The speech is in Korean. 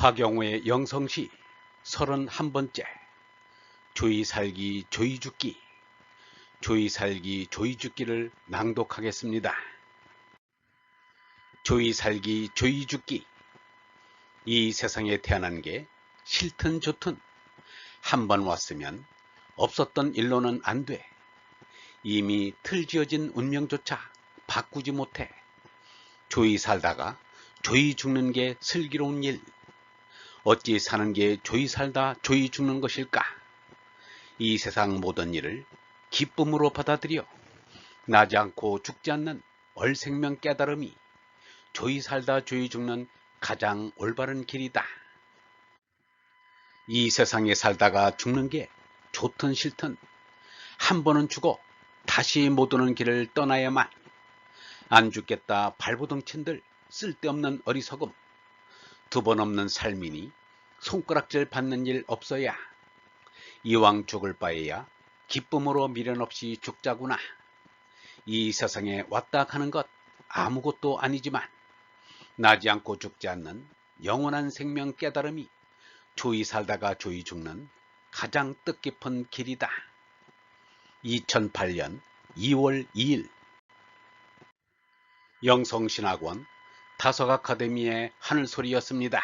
박영호의 영성시 31번째 조이 살기 조이 죽기 조이 살기 조이 죽기를 낭독하겠습니다. 조이 살기 조이 죽기 이 세상에 태어난 게 싫든 좋든 한 번 왔으면 없었던 일로는 안 돼. 이미 틀지어진 운명조차 바꾸지 못해. 조이 살다가 조이 죽는 게 슬기로운 일. 어찌 사는 게 조이 살다 조이 죽는 것일까? 이 세상 모든 일을 기쁨으로 받아들여 나지 않고 죽지 않는 얼생명 깨달음이 조이 살다 조이 죽는 가장 올바른 길이다. 이 세상에 살다가 죽는 게 좋든 싫든 한 번은 죽어 다시 못 오는 길을 떠나야만 안 죽겠다 발부둥친들 쓸데없는 어리석음 두 번 없는 삶이니 손가락질 받는 일 없어야. 이왕 죽을 바에야 기쁨으로 미련 없이 죽자구나. 이 세상에 왔다 가는 것 아무것도 아니지만 나지 않고 죽지 않는 영원한 생명 깨달음이 조이 살다가 조이 죽는 가장 뜻깊은 길이다. 2008년 2월 2일. 영성신학원 다석 아카데미의 하늘소리였습니다.